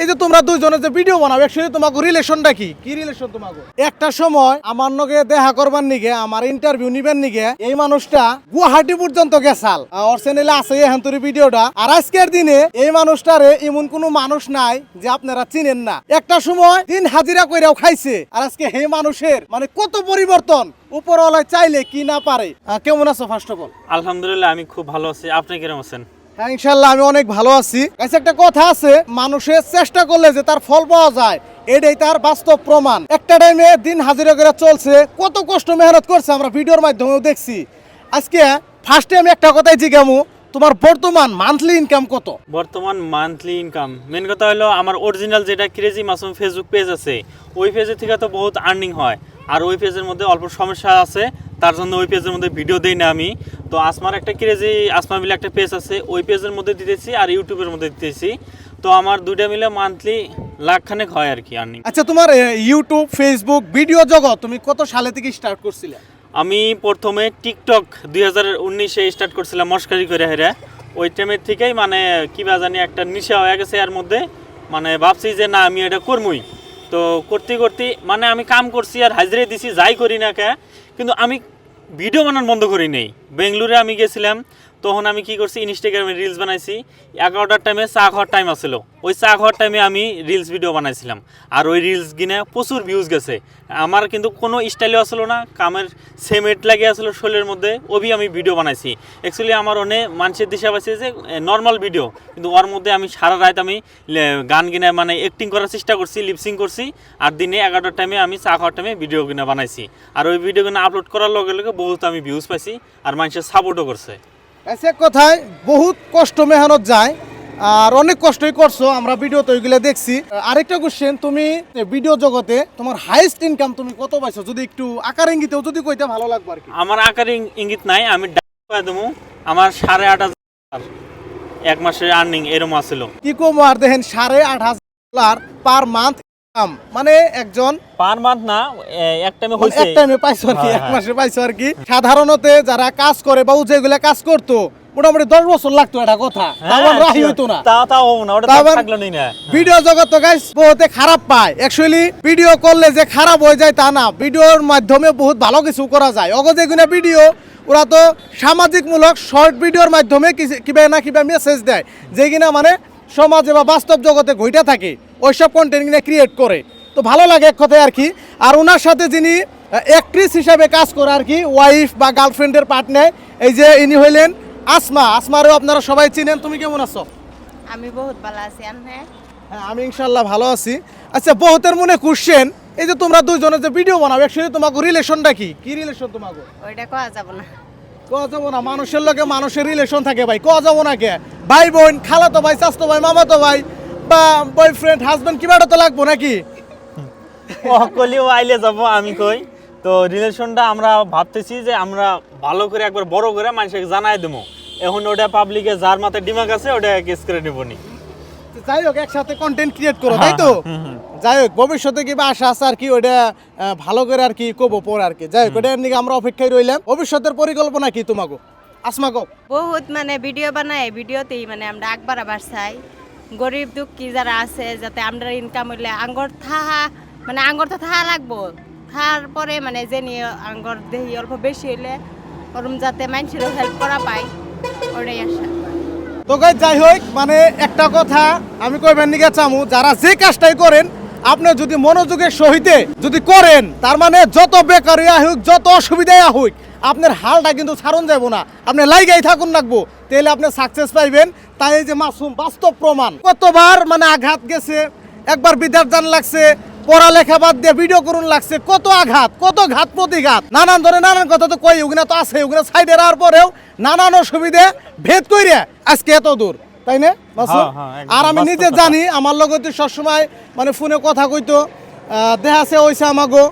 এই যে তোমরা যে ভিডিও একসাথে তোমাকে রিলেশনটা কি? কি রিলেশন তোমাকে? একটা সময় আমার নগে দেখা করবার নিগে, আমার ইন্টারভিউ নিবেন নিগে, এই মানুষটা গুয়াহাটি পর্যন্ত গেছাল। ওর চ্যানেলে আছে ভিডিওটা আর আজকের দিনে এই মানুষটারে এমন কোনো মানুষ নাই যে আপনারা চিনেন না। একটা সময় দিন হাজিরা কইরাও খাইছে। আর আজকে হে মানুষের মানে কত পরিবর্তন উপরওয়ালায় চাইলে কি না পারে? কেমন আছো ফার্স্ট অফ অল আলহামদুলিল্লাহ, আমি খুব ভালো আছি। আপনি কিরম আছেন? হ্যাঁ ইনশাল্লাহ আমি অনেক ভালো আছি। কাছে একটা কথা আছে মানুষের চেষ্টা করলে যে তার ফল পাওয়া যায়, এটাই তার বাস্তব প্রমাণ। একটা টাইমে দিন হাজিরা করে চলছে, কত কষ্ট মেহনত করছে আমরা ভিডিওর মাধ্যমেও দেখছি। আজকে ফার্স্টে আমি একটা কথাই জিজ্ঞামু, তোমার বর্তমান মান্থলি ইনকাম কত? বর্তমান মান্থলি ইনকাম মেন কথা হলো আমার অরিজিনাল যেটা ক্রেজি মাসুম ফেসবুক পেজ আছে, ওই পেজের থেকে তো বহুত আর্নিং হয়। আর ওই পেজের মধ্যে অল্প সমস্যা আছে, তার জন্য ওই পেজের মধ্যে ভিডিও দেই না আমি। তো আসমার একটা ক্রেজি আসমা মিলে একটা পেজ আছে ওই পেজের মধ্যে দিতেছি আর ইউটিউবের মধ্যে দিতেছি। তো আমার দুইটা মিলে মান্থলি লাখখানেক হয় আর কি আর্নিং আচ্ছা তোমার ইউটিউব ফেসবুক ভিডিও জগৎ তুমি কত সালে থেকে স্টার্ট করছিলে? আমি প্রথমে টিকটক দুই হাজার উনিশে স্টার্ট করছিলাম মস্কারি করে হেরে। ওই টাইমের থেকেই মানে কিবা জানি একটা নিশা হয়ে গেছে এর মধ্যে। মানে ভাবছি যে না আমি এটা করবই তো করতে করতে মানে আমি কাম করছি আর হাজিরে দিছি যাই করি না কে। কিন্তু আমি ভিডিও বানান বন্ধ করি নেই। বেঙ্গলুরে আমি গেছিলাম তখন আমি কি করছি ইনস্টাগ্রামে রিলস বানাইছি। এগারোটার টাইমে চা খাওয়ার টাইম আসছিল ওই চা খাওয়ার টাইমে আমি রিলস ভিডিও বানাইছিলাম। আর ওই রিলস গিনে প্রচুর ভিউজ গেছে। আমার কিন্তু কোনো স্টাইলও আসলো না, কামের সেমেট লাগে আসলো শোলের মধ্যে, ওবি আমি ভিডিও বানাইছি। অ্যাকচুয়ালি আমার অনেক মানুষের দিশা পাইছে যে নর্মাল ভিডিও কিন্তু ওর মধ্যে আমি সারা রাত আমি গান কিনে মানে অ্যাক্টিং করার চেষ্টা করছি লিপসিং করছি। আর দিনে এগারোটার টাইমে আমি চা খাওয়ার টাইমে ভিডিও কিনে বানাইছি। আর ওই ভিডিও কিনে আপলোড করার লগে লগে বহুত আমি ভিউজ পাইছি, আর মানুষের সাপোর্টও করছে। এক কথায়? বহুত কষ্ট মেহনত যায় আর অনেক কষ্টই করছ আমরা ভিডিওতে ওইগুলো দেখছি। আরেকটা কোশ্চেন তুমি ভিডিও জগতে তোমার হাইস্ট ইনকাম তুমি কত পাইছো? যদি একটু আকার ইঙ্গিতেও যদি কইতে ভালো লাগবে আর কি আমার আকার ইঙ্গিত নাই আমি ডাক দেবো। আমার সাড়ে আট হাজার এক মাসের আর্নিং এরম আসছিল কি কম আর দেখেন সাড়ে আট হাজার ডলার পার মান্থ মানে একজন পার মান্থ না এক টাইমে মানে হয়েছে এক টাইমে পাইছো আর কি হ্যাঁ, এক হ্যাঁ। মাসে পাইছো আর কি। সাধারণত যারা কাজ করে বা যেগুলা কাজ করতো মোটামুটি দশ বছর লাগতো এটা কথা। তাও রাহি হইতো না। তা তাও না ওটা থাকল নি না। ভিডিও জগৎ তো গাইস বহুতে খারাপ পায়। অ্যাকচুয়ালি ভিডিও করলে যে খারাপ হয়ে যায় তা না। ভিডিওর মাধ্যমে বহুত ভালো কিছু করা যায়। অগজে গুনা ভিডিও ওরা তো সামাজিকমূলক শর্ট ভিডিওর মাধ্যমে কিবা না কিবা মেসেজ দেয়। যে কিনা মানে সমাজে বা বাস্তব জগতে ঘইটা থাকে। ওইসব কন্টেন্ট কিনা ক্রিয়েট করে। তো ভালো লাগে এক কথায় আর কি। আর ওনার সাথে যিনি অ্যাক্ট্রেস হিসাবে কাজ করে আর কি ওয়াইফ বা গার্লফ্রেন্ডের পার্ট নেয় এই যে ইনি হইলেন আসমা। আসমারও আপনারা সবাই চিনেন। তুমি কেমন আছো? আমি বহুত ভালো আছি। হ্যাঁ আমি ইনশাল্লাহ ভালো আছি। আচ্ছা বহুতের মনে কোশ্চেন এই যে তোমরা দুইজনে যে ভিডিও বানাও একসাথে তোমাকে রিলেশনটা কি? কি রিলেশন তোমাকে? ওইটা কওয়া যাব না। কোয়া যাব না? মানুষের লগে মানুষের রিলেশন থাকে ভাই। কোয়া যাব না কে? ভাই বোন খালাতো ভাই চাস্তো ভাই মামাতো ভাই বা বয়ফ্রেন্ড হাজবেন্ড কিবাটা তো লাগবো নাকি? অকলিও আইলে যাব আমি কই। তো রিলেশনটা আমরা ভাবতেছি যে আমরা ভালো করে একবার বড় করে মানুষকে জানাই দেবো এখন ওটা পাবলিকে যার মাথায় ডিমাগ আছে ওটা কেস করে নেবনি তো যাই হোক একসাথে কন্টেন্ট ক্রিয়েট করো তাই তো? যাই হোক ভবিষ্যতে কিবা আশা আছে আর কি আহ, ভালো করে আর কি কবো পর আর কি। যাই হোক ওটার নিকে আমরা অপেক্ষায় রইলাম। ভবিষ্যতের পরিকল্পনা কি তোমাকে আসমা কো বহুত মানে ভিডিও বানাই ভিডিওতেই মানে আমরা আগ বাড়াবার চাই। গরিব দুঃখী যারা আছে, যাতে আমরা ইনকাম হইলে আঙ্গর থাহা মানে আঙ্গর তো থাহা লাগবো। থার পরে মানে যে নিয়ে আঙ্গর দেহি অল্প বেশি হইলে ওরম যাতে মানুষেরও হেল্প করা পাই ওটাই আশা। তো যাই হোক মানে একটা কথা আমি কইবেন নিকে চামু, যারা যে কাজটাই করেন আপনি যদি মনোযোগের সহিতে যদি করেন, তার মানে যত বেকারি হোক যত অসুবিধাই হোক আপনার হালটা কিন্তু ছাড়ন যাব না। আপনি লাইগাই থাকুন লাগবো। তাহলে আপনি সাকসেস পাইবেন। তাই এই যে মাসুম বাস্তব প্রমাণ। কতবার মানে আঘাত গেছে একবার বিদ্যার জান লাগছে পড়ালেখা বাদ দিয়ে ভিডিও করুন লাগছে কত আঘাত কত ঘাত প্রতিঘাত। নানান ধরনের নানান কথা তো কই ওগুলো তো আছে ওগুলো সাইডে রাখার পরেও নানান অসুবিধে ভেদ কইরে আজকে এত দূর। তাই না? হ্যাঁ, হ্যাঁ, আর আমি নিজে জানি আমার লগত সবসময় মানে ফোনে কথা কইতো আছে ওইসে আমাগো।